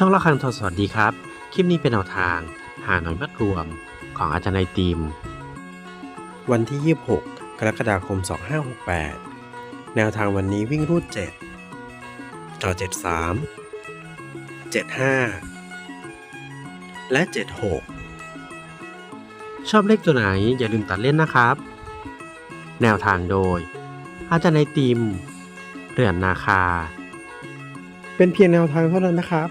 ช่องละครังทอสวัสดีครับ คลิปนี้เป็นแนวทาง หาหน่อยมัดรวมของอาจารย์ไอติมวันที่ 26 กรกฎาคม 2568 แนวทางวันนี้วิ่งรูด 7 ต่อ 73 75 และ 76 ชอบเลขตัวไหนอย่าลืมตัดเล่นนะครับ แนวทางโดย อาจารย์ไอติมเรือนนาคาเป็นเพียงแนวทางเท่านั้นนะครับ